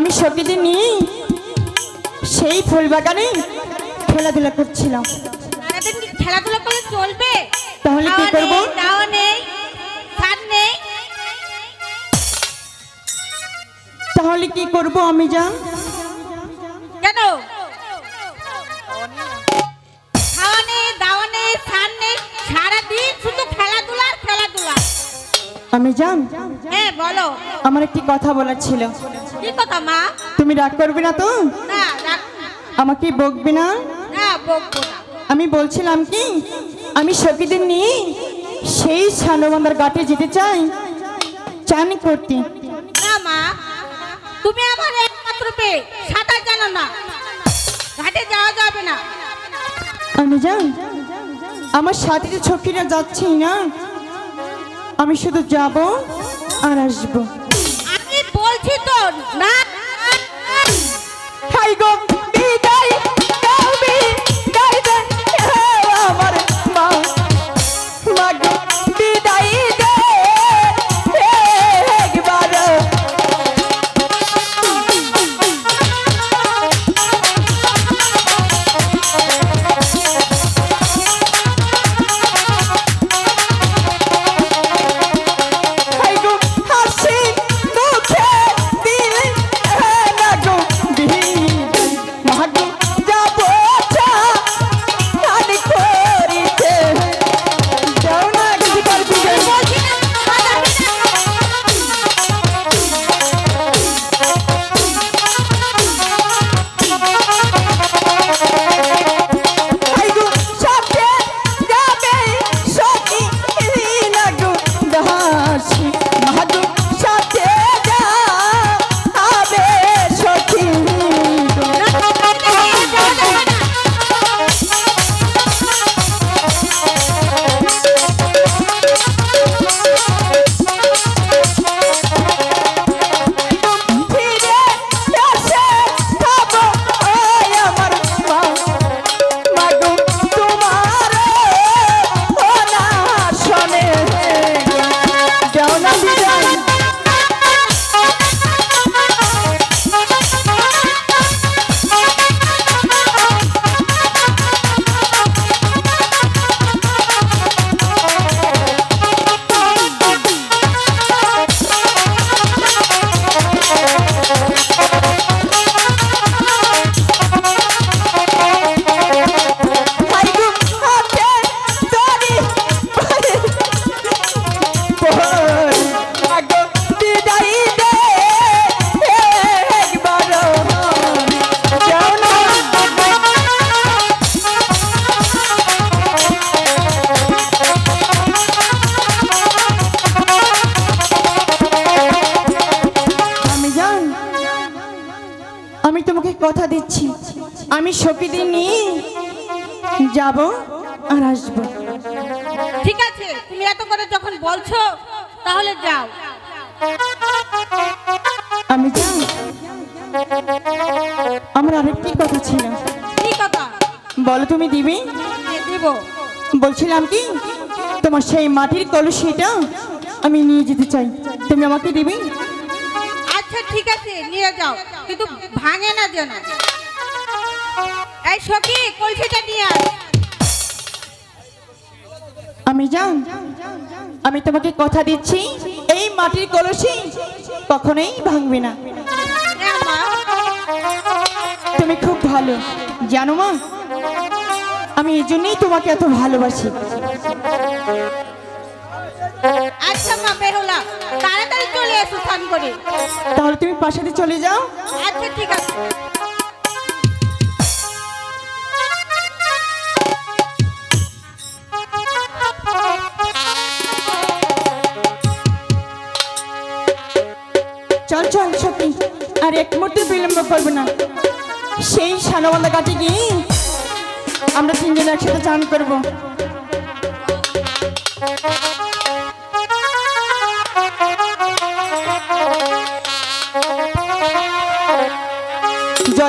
আমি সখীদের নিয়ে সেই ফুল বাগানে খেলাধুলা করছিলাম। সারাদিন কি খেলাধুলা করলে চলবে? তাহলে কি করব? নেই, নেই সার নেই? তাহলে কি করব আমি জান কেন? খাওয়া নেই দাওয়া নেই সার নেই সারাদিন শুধু খেলাধুলা খেলাধুলা। আমি জান হ্যাঁ বলো। আমার একটি কথা বলার ছিল। কি কথা মা? তুমি রাগ করবে না তো? না রাখ আমাকে বকবে না? না বকবো না। আমি বলছিলাম কি আমি সখীদের নিয়ে সেই সানবান্দার ঘাটে যেতে চাই। চান করতে। না মা। তুমি আমার একমাত্র পেয়ে সাঁতার জানো না। ঘাটে যাওয়া যাবে না। আমি জান আমার সাথে যে ছকিরা যাচ্ছেই না। আমি শুধু যাব আর আসব। বলছি তো না আমি তোমাকে কথা দিচ্ছি। আমি সখীদের নিয়ে যাব আর আসব। ঠিক আছে তুমি এত করে যখন বলছো তাহলে যাও। আমি জান আমার আরেকটি কথা ছিল। কি কথা? বলো তুমি দিবি? দিব। বলছিলাম কি তোমার সেই মাটির কলসিটা আমি নিয়ে যেতে চাই। তুমি আমাকে দিবি? আচ্ছা ঠিক আছে নিয়ে যাও। কিন্তু ভাঙে না যেন। এই সখী কলসিটা নিয়ে আস আমি জান আমি তোমাকে কথা দিচ্ছি এই মাটির কলসি কখনোই ভাঙবে না। তুমি খুব ভালো। জানো মা আমি এই জন্যই তোমাকে এত ভালোবাসি। আচ্ছা মা এসো স্নান করে। তাহলে তুমি পাশাতে চলে যাও। আচ্ছা ঠিক আছে। চল চল সত্যি আর এক মুহূর্তে বিলম্ব করবে না। সেই সানবান্ধা ঘাটে গিয়ে আমরা তিনজন একসাথে চান করব।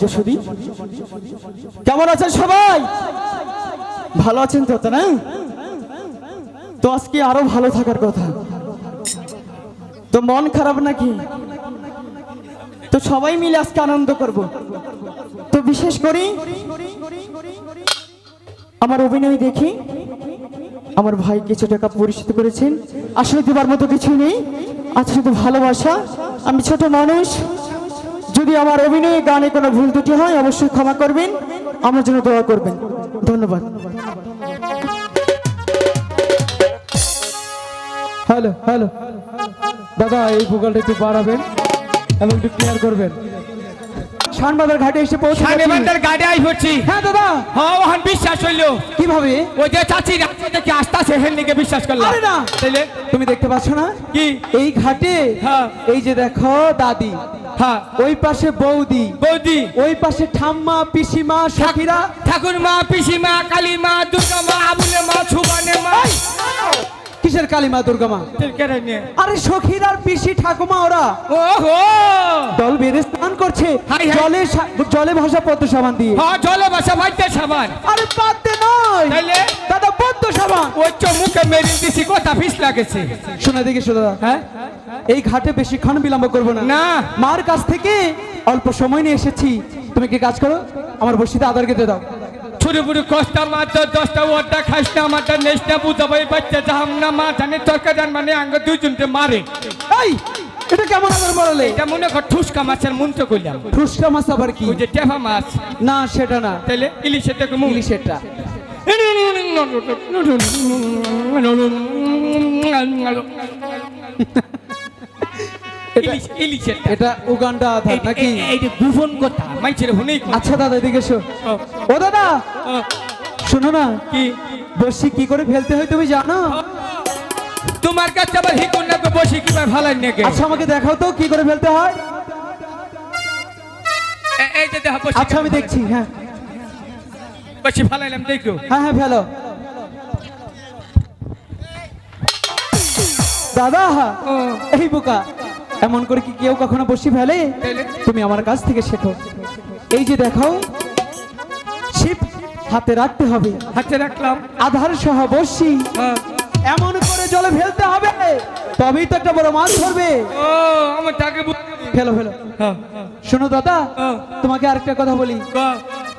সম্মানিত কেমন আছেন সবাই? ভালো আছেন তো না? তো আজকে আরও ভালো থাকার কথা। তো মন খারাপ নাকি? তো সবাই মিলে আজকে আনন্দ করব। তো বিশেষ করে আমার অভিনয় দেখি আমার ভাই কিছু টাকা পরিচিত করেছেন। আসলে দেবার মতো কিছু নেই। আজ শুধু ভালোবাসা। আমি ছোট মানুষ। যদি আমার অভিনয়ে গানে কোনো ভুল ত্রুটি হয় অবশ্যই ক্ষমা করবেন। আমার জন্য দোয়া করবেন। ধন্যবাদ। হ্যালো হ্যালো দাদা এই ভোকালটা একটু বাড়াবেন এবং একটু ক্লিয়ার করবেন। শানবাজার ঘাটে এসে পৌঁছে আই হচ্ছি। হ্যাঁ দাদা। হ্যাঁ ওখান বিশ্বাস হইল। কীভাবে? ওই যে চাচি রাস্তা থেকে আসতেছে হেন দিকে বিশ্বাস করলাম। আরে না। তাইলে? তুমি দেখতে পাচ্ছ না? কি? এই ঘাটে হ্যাঁ। এই যে দেখো দাদি। হ্যাঁ ওই পাশে বৌদি। বৌদি। ওই পাশে ঠাম্মা পিসিমা সাকিরা ঠাকুর মা পিসিমা কালী মা দুর্গা মা আবুলে মা সুবানে মা। কালীমা দুর্গা মা। কেড়ে নিয়ে। আরে সখীর আর পিসি ঠাকুমা ওরা। দল বেঁধে স্নান করছে। জলে জলে ভাষা পদ্ম সাবান দিয়ে। হ্যাঁ জলে বাসা বাইতে সাবান। আরে পাতে নয়। দাদা পদ্ম সাবান। ওই চমুকে মেরে দিছি কথা ফিস লাগেছে। শোনা দেখি শোনা হ্যাঁ? এই ঘাটে বেশিক্ষণ বিলম্ব করব না। না। মার কাছ থেকে অল্প সময় নিয়ে এসেছি। তুমি কি কাজ করো? আমার বসিতে আদার কেটে দাও। ছোট বুড়ো কষ্টা মাত্র দশটা ওটা খাস না মাথা নেস না বুঝাবো এই বাচ্চা যাহাম না মা জানে তরকারি মানে আঙ্গ দুইজনকে মারে। এই এটা কেমন আদার মরলে? এটা মনে কর ঠুসকা মাছের মন্ত্র করলাম ঠুসকা মাছ আবার কি? ওই যে টেফা মাছ। না সেটা না। তাইলে ইলিশের থেকে মুখ। ইলিশেরটা। ইলিশ এটা উগান্ডা আধার নাকি? এইটা গুফন কথা? মাইছের হুনেই আচ্ছা দাদা এদিকে এসো। ও, ও দাদা! শোনো না কি? বসি কি করে ফেলতে হয় তুমি জানো? তোমার কাছে আবার হিকুন না বসে কীভাবে ভালাই নাকি? আচ্ছা আমাকে দেখাও তো কি করে ফেলতে হয়। এই যে দেখা আচ্ছা আমি দেখছি হ্যাঁ। বসে দেখো। হ্যাঁ হ্যাঁ ফেলো। দাদা এই বোকা এমন করে কি কেউ কখনো বসি ফেলে? তুমি আমার কাছ থেকে শেখো। এই যে দেখো শিব হাতে রাখতে হবে। হাতে রাখলাম। আধার সহ বসি। হ্যাঁ। এমন করে জলে ফেলতে হবে। তবেই তো একটা বড় মাছ ধরবে। ফেলো ফেলো। হ্যাঁ, শোনো দাদা হ্যাঁ। তোমাকে আরেকটা কথা বলি।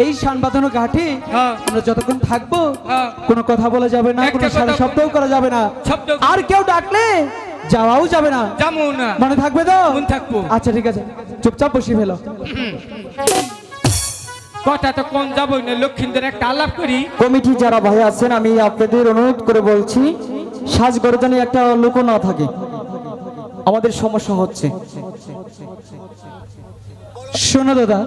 এই শান বাঁধানো ঘাটে। আমরা যতক্ষণ থাকব। কোনো কথা বলা যাবে না কোনো শব্দও করা যাবে না। আর কেউ ডাকলে যাওয়াও যাবে না। যাব না। মনে থাকবে তো? মনে থাকব। আচ্ছা ঠিক আছে। চুপচাপ বসে ফেলো। কথা তো কোন যাব না লক্ষ্মীদের একটা আলাপ করি। কমিটি যারা ভাই আছেন আমি আপনাদের অনুরোধ করে বলছি সাজগরে যেন একটা লোক না থাকে। আমাদের সমস্যা হচ্ছে। শোনো দাদা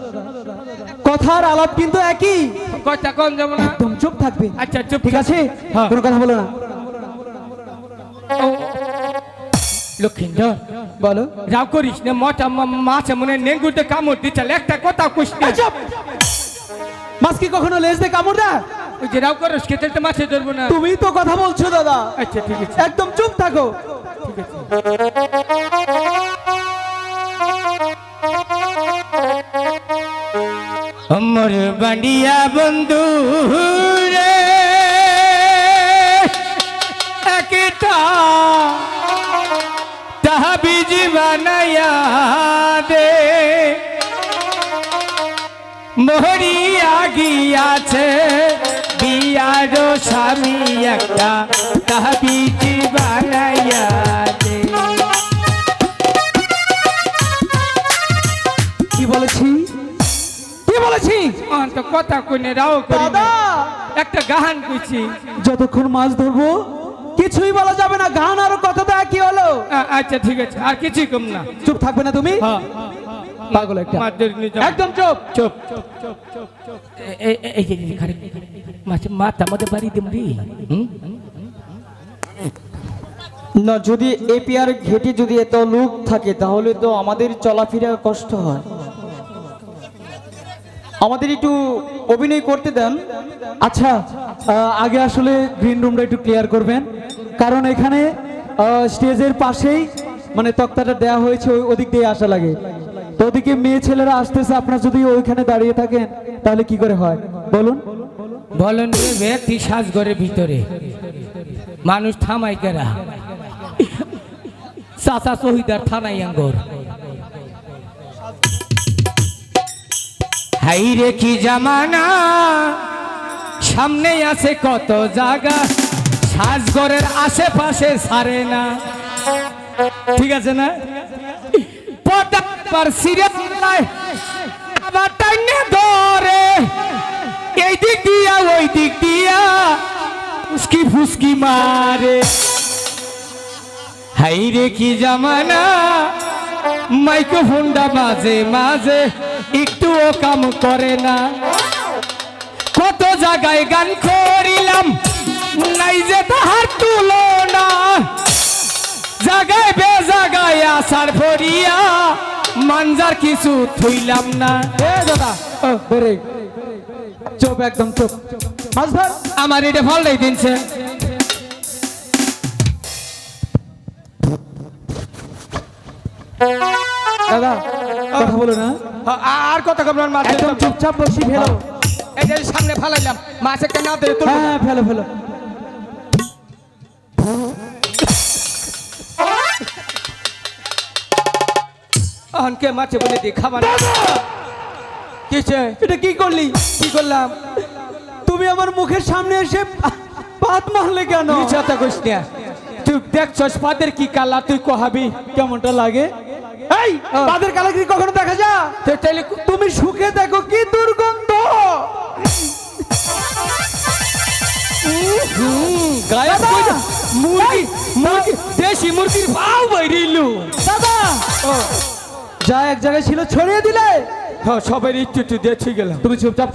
কথার আলাপ কিন্তু একই। কথা কোন যাব না। একদম চুপ থাকবে। আচ্ছা চুপ ঠিক আছে? হ্যাঁ। কোনো কথা বলো না। লক্ষ্মীন্দর বলো। রাও করিস না মটা মা- মাছ মনে নেঙ্গুতে কামড় দিচ্ছে একটা কথা কুস মাছ কি কখনো লেজ দিয়ে কামড় দেয়? ওই যে রাও করিস খেতে তো মাছে ধরবো না। তুমি তো কথা বলছো দাদা। আচ্ছা ঠিক আছে। একদম চুপ থাকো। আমার বান্ডিয়া বন্ধু। মরিয়া গিয়াছে বিয়ার স্বামী একটা তাহা বিজি বানাইয়া কি বলেছি? কি বলেছি? অন্ত কথা কইনে রাও দাদা! একটা গাহান কইছি। যতক্ষণ মাছ ধরবো কিছুই বলা যাবে না গান আর কথা তো একই হলো। আচ্ছা ঠিক আছে আর কিছুই কম না। চুপ থাকবে না তুমি? হ্যাঁ। পাগল একটা। একদম চুপ। চুপ এই এই মাছ মাথা মধ্যে বাড়ি দিম রে না যদি এপিআর ঘেটে যদি এত লোক থাকে তাহলে তো আমাদের চলাফেরা কষ্ট হয়। আমাদের একটু অভিনয় করতে দেন। আচ্ছা আগে আসলে গ্রিন রুমটা একটু ক্লিয়ার করবেন। কারণ এখানে আহ, স্টেজের পাশেই মানে তক্তাটা দেওয়া হয়েছে ওই ওদিক দিয়ে আসা লাগে। তো ওদিকে মেয়ে ছেলেরা আসতেছে, আপনারা যদি ওইখানে দাঁড়িয়ে থাকেন, তাহলে কি করে হয়? বলুন। বলেন ব্যক্তি সাজঘরের ভিতরে। মানুষ থামাই কেরা? চাচা শহীদার থানাই আঙ্গর। হাই রে কি জামানা, সামনে আছে কত জায়গা সাজঘরের আশেপাশে সারে না। ঠিক আছে না? পার সিরিয়াল ধরে। এই দিক দিয়া, ওই দিক দিয়া ফুসকি ফুসকি মারে। হাই রে কি জামানা, মাইক্রোফোনটা মাঝে মাঝে একটুও কাম করে না। কত জায়গায় গান করিলাম, নাই যে তাহার তুলনা। জাগায় বে জাগায় আসার ভরিয়া মানজার কিছু থইলাম না। এ দাদা বেরে। চুপ একদম চুপ। মাছ ধর আমার এটা ফল নাই দিনছে। দাদা কথা বলো না। আর কত কমলার মাছ একদম চুপচাপ বসি ফেলো এই যে সামনে ফালাইলাম মাছে তুলবো না। হ্যাঁ ফেলো ফেলো। অহনকে মাছে বলে দি খাবার কিছে এটা কি করলি? কি করলাম? তুমি আমার মুখের সামনে এসে পাত মারলে কেন? মিছাতা কইস না। তুই দেখছস পাদের কি কালা তুই কহাবি? কেমনটা লাগে? এই কখনো দেখা যা তাইলে তুমি সুখে দেখো কি দুর্গন্ধ। গায়ব কই যা মুরগি মুরগি দেশি মুরগির পাও বাইরিলু দাদা! যা এক জায়গায় ছিল ছড়িয়ে দিলে। হ্যাঁ সবাই একটু একটু দেখে গেলাম। তুমি চুপচাপ